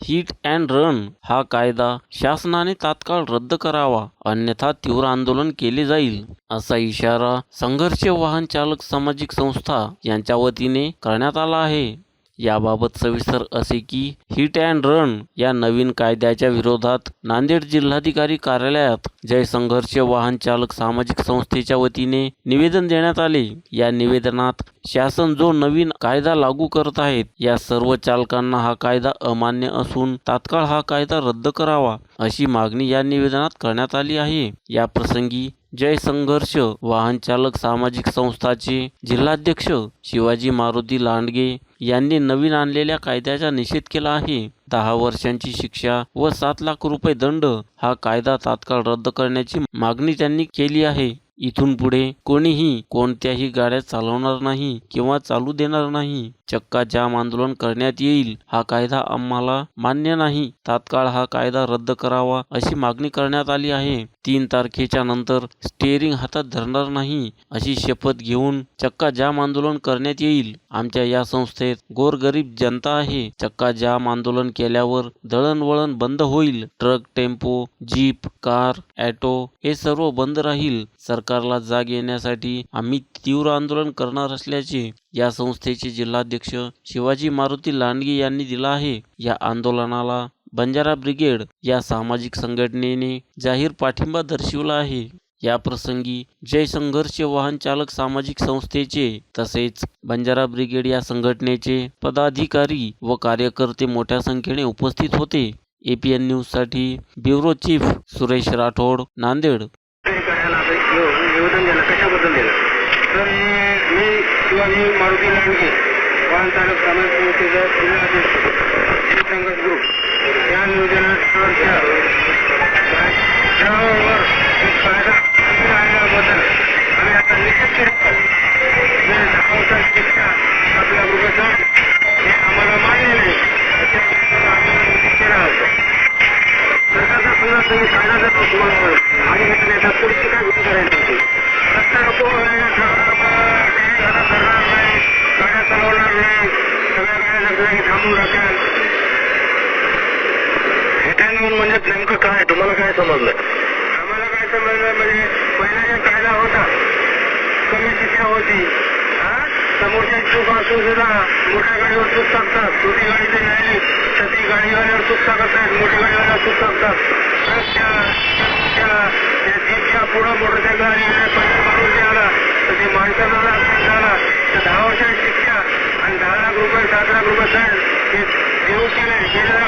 Hit and run हा कायदा शासनाने तात्काळ रद्द करावा अन्यथा तीव्र आंदोलन केले जाईल असा इशारा संघर्ष वाहन चालक सामाजिक संस्था यांच्या वतीने करण्यात आला आहे. याबाबत सविस्तर असे की हिट अँड रन या नवीन कायद्याच्या विरोधात नांदेड जिल्हाधिकारी कार्यालयात जय संघर्ष वाहन चालक सामाजिक संस्थेच्या वतीने निवेदन देण्यात आले. या निवेदनात शासन जो नवीन कायदा लागू करत आहेत या सर्व चालकांना हा कायदा अमान्य असून तात्काळ हा कायदा रद्द करावा अशी मागणी या निवेदनात करण्यात आली आहे. या प्रसंगी जय संघर्ष वाहन चालक सामाजिक संस्थाचे जिल्हाध्यक्ष शिवाजी मारुती लांडगे यांनी नवीन आणलेल्या कायद्याचा निषेध केला आहे. दहा वर्षांची शिक्षा व सात लाख रुपये दंड हा कायदा तात्काळ रद्द करण्याची मागणी त्यांनी केली आहे. इथून पुढे कोणीही कोणत्याही गाड्या चालवणार नाही किंवा चालू देणार नाही. चक्का जाम आंदोलन करण्यात येईल हा कायदा आम्हाला मान्य नाही. तात्काळ हा कायदा रद्द करावा अशी मागणी करण्यात आली आहे. तीन तारखेच्या नंतर स्टेअरिंग हातात धरणार नाही अशी शपथ घेऊन चक्का जाम आंदोलन करण्यात येईल. आमच्या या संस्थेत गोरगरीब जनता आहे. चक्का जाम आंदोलन केल्यावर दळणवळण बंद होईल. Truck tempo jeep car auto हे सर्व बंद राहील. सरकारला जाग येण्यासाठी आम्ही तीव्र आंदोलन करणार असल्याचे या संस्थेचे जिल्हाध्यक्ष शिवाजी मारुती लांडगे यांनी दिला आहे. या आंदोलनाला बंजारा ब्रिगेड या सामाजिक संघटनेने जाहीर पाठिंबा दर्शवला आहे. या प्रसंगी जय संघर्ष वाहन चालक सामाजिक संस्थेचे तसेच बंजारा ब्रिगेड या संघटनेचे पदाधिकारी व कार्यकर्ते मोठ्या संख्येने उपस्थित होते. एपीएन न्यूजसाठी ब्युरो चीफ सुरेश राठोड नांदेड तरी करायला आता निव- निवेदन दिलं कशाबद्दल दिलं तर मी शिवाजी मारुती लांडगे वाहन चालक समाज नेमकं काय तुम्हाला काय समजलं? आम्हाला काय समजलं म्हणजे पहिला जे कायदा होता कमी शिक्षा होती. हा? समोरच्या चूक असून सुद्धा मोठ्या गाडीवर चूक टाकतात. छोटी गाडी ते नाही तर ती गाडीवाल्यावर चूक टाकत नाहीत. मोठी गाडीवाल्यावर चूक टाकतात. त्या जीपच्या पुढं मोटरसायकल आली पैसे मारून ते आला. तर ते माणसाला ऍक्सिडेंट झाला. तर दहा वर्षाची शिक्षा आणि दहा लाख रुपये सात लाख रुपये साहेब हे देऊ केले. हे जर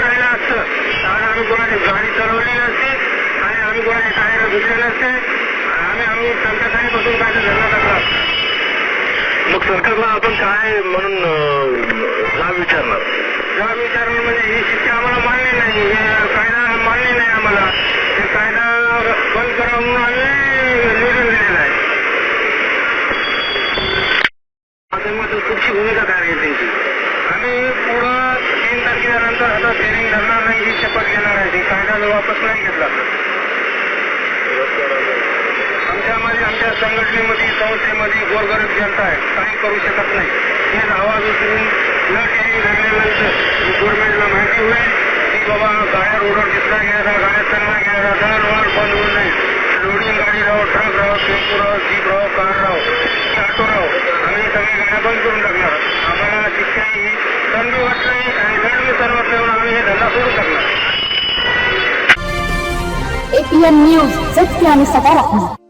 राहिलं असतं आम्ही कोणाची गाडी चालवली नसती आणि आम्ही कोणाचे टायर धुतले नसते आम्ही आम्ही संकटाने काय धरणा टाकला मग सरकारला आपण काय म्हणून का विचारणार? का विचारणार म्हणजे ही शिक्षा आम्हाला मान्य नाही हे कायदा मान्य नाही आम्हाला हे कायदा बंद करा म्हणून आम्ही निवेदन दिलेलं आहे माध्यमातून कुठची भूमिका काय आहे त्यांची आम्ही पुढं तीन तारखेच्या नंतर आता ट्रेनिंग धरणार नाही ही शपथ घेणार आहे ही कायदा जर वापस नाही घेतला आमच्यामध्ये आमच्या संघटनेमध्ये संस्थेमध्ये गोरगरीब जनता आहे. काही करू शकत नाही. हे आवाज उचलून न केली झाल्यानंतर गव्हर्नमेंटला माहिती होईल की बाबा गाड्या रोडवर दिसला घ्यायचा गाड्या चालला घ्यायचा दरवार बंद होऊन जाईल लोडिंग गाडी राहो ट्रक राहो टेम्पो राहो जीप राहो कार राहो ऑटो राहो आम्ही टाकणार न्यूज सत्य आणि सकारात्मक